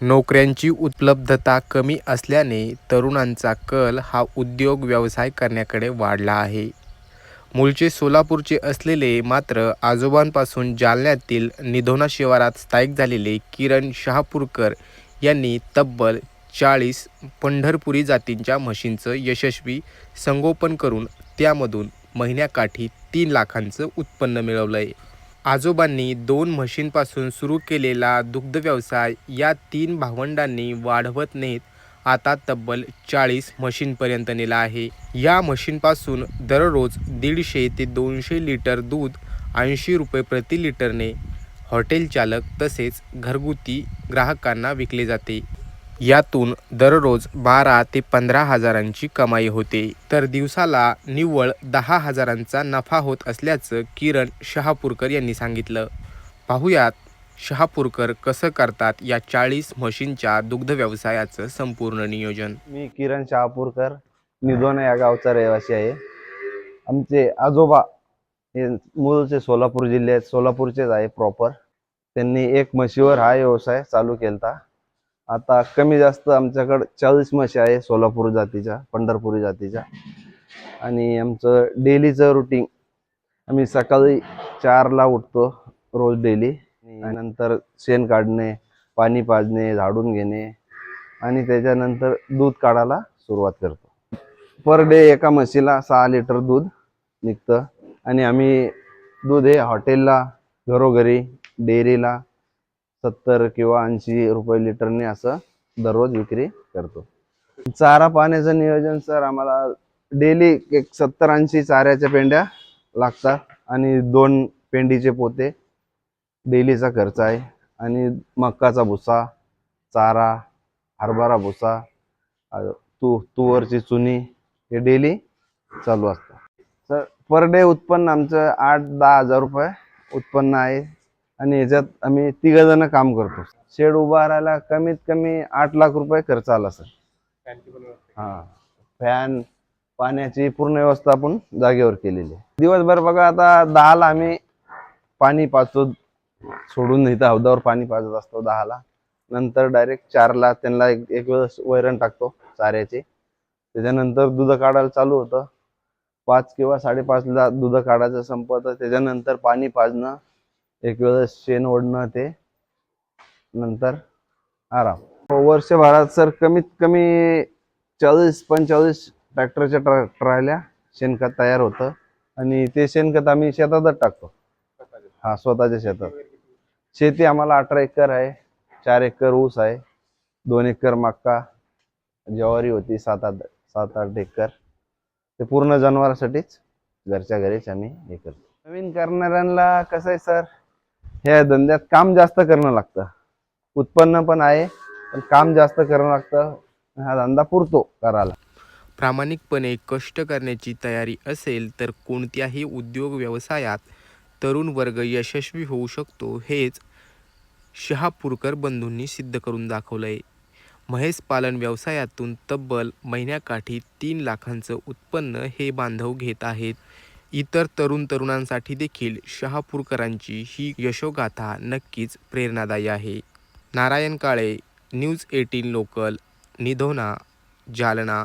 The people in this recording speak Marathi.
नोकऱ्यांची उपलब्धता कमी असल्याने तरुणांचा कल हा उद्योग व्यवसाय करण्याकडे वाढला आहे. मूळचे सोलापूरचे असलेले मात्र आजोबांपासून जालन्यातील निधोना शिवारात स्थायिक झालेले किरण शहापूरकर यांनी तब्बल चाळीस पंढरपुरी जातींच्या म्हशींचं यशस्वी संगोपन करून त्यामधून महिन्याकाठी तीन लाखांचं उत्पन्न मिळवलं आहे आजोबांनी दोन म्हशींपासून सुरू केलेला दुग्ध व्यवसाय या तीन भावंडांनी वाढवत नेत आता तब्बल चाळीस म्हशींपर्यंत नेला आहे. या म्हशींपासून दररोज दीडशे ते दोनशे लिटर दूध ऐंशी रुपये प्रति लिटरने. हॉटेल चालक तसेच घरगुती ग्राहकांना विकले जाते. यातून दररोज बारा ते पंधरा हजारांची कमाई होते. तर दिवसाला निव्वळ दहा हजारांचा नफा होत असल्याचं किरण शहापूरकर यांनी सांगितलं. पाहुयात शहापूरकर कसं करतात या चाळीस म्हशींच्या दुग्ध व्यवसायाचं संपूर्ण नियोजन. मी किरण शहापूरकर निधोना या गावचा रहिवासी आहे. आमचे आजोबा हे मूळचे सोलापूर जिल्ह्यात सोलापूरचेच आहे प्रॉपर त्यांनी एक म्हशीवर हा व्यवसाय चालू केलता. आता कमी जास्त आमच्याकडं चाळीस म्हशी आहे सोलापूर जातीच्या पंढरपुरी जातीच्या. आणि आमचं डेलीचं रुटीन आम्ही सकाळी चारला उठतो रोज डेली. नंतर शेण काढणे पाणी पाजणे झाडून घेणे. आणि त्याच्यानंतर दूध काढायला सुरुवात करतो. पर डे एका म्हशीला सहा लिटर दूध निघतं. आणि आम्ही दूध हे हॉटेलला घरोघरी डेअरीला सत्तर किंवा ऐंशी रुपये लिटरने असं दररोज विक्री करतो. चारा पाण्याचं नियोजन सर आम्हाला डेली एक सत्तर ऐंशी चाऱ्याच्या पेंड्या लागतात आणि दोन पेंडीचे पोते. डेलीचा खर्च आहे आणि मक्काचा भुसा चारा हरभरा भुसा तू तुवरची चुनी हे डेली चालू असतं. तर पर डे उत्पन्न आमचं आठ दहा हजार रुपये उत्पन्न आहे. आणि याच्यात आम्ही तिघ जण काम करतो. शेड उभारायला कमीत कमी आठ लाख रुपये खर्च आला सर. हा. फॅन पाण्याची पूर्ण व्यवस्था आपण जागेवर केलेली आहे. दिवसभर बघा आता दहाला आम्ही पाणी पाचतो सोडून इथं हौदावर पाणी पाजत असतो दहाला. नंतर डायरेक्ट चारला त्यांना एक एक वेळेस वैरण टाकतो चाऱ्याची. त्याच्यानंतर दूध काढायला चालू होतं. पाच किंवा साडेपाचला दूध काढायचं संपतं. त्याच्यानंतर पाणी पाजणं एक वेळेस शेण ओढणं ते नंतर आराम. वर्षभरात सर कमीत कमी चाळीस पंचेचाळीस ट्रॅक्टरच्या ट्रा ट्रायल्या शेणखत तयार होतं. आणि ते शेणखत आम्ही शेतातच टाकतो. हा स्वतःच्या शेतात. शेती आम्हाला अठरा एकर आहे चार एकर ऊस आहे दोन एकर मक्का ज्वारी होती सात आठ सात आठ एकर. ते पूर्ण जनावरांसाठीच घरच्या घरीच आम्ही हे करतो. नवीन करणाऱ्यांना कसं आहे सर? ह्या धंद्यात काम जास्त करणं लागतं. उत्पन्न पण आहे पण काम जास्त करणं लागतं. हा धंदा पुरतो करायला. प्रामाणिकपणे कष्ट करण्याची तयारी असेल तर कोणत्याही उद्योग व्यवसायात तरुण वर्ग यशस्वी होऊ शकतो हेच शहापूरकर बंधूंनी सिद्ध करून दाखवलं आहे म्हैस पालन व्यवसायातून तब्बल महिन्याकाठी तीन लाखांचं उत्पन्न हे बांधव घेत आहेत. इतर तरुण तरुणांसाठी देखील शहापूरकरांची ही यशोगाथा नक्कीच प्रेरणादायी आहे. Narayan Kale news eighteen local Nidhona Jalna.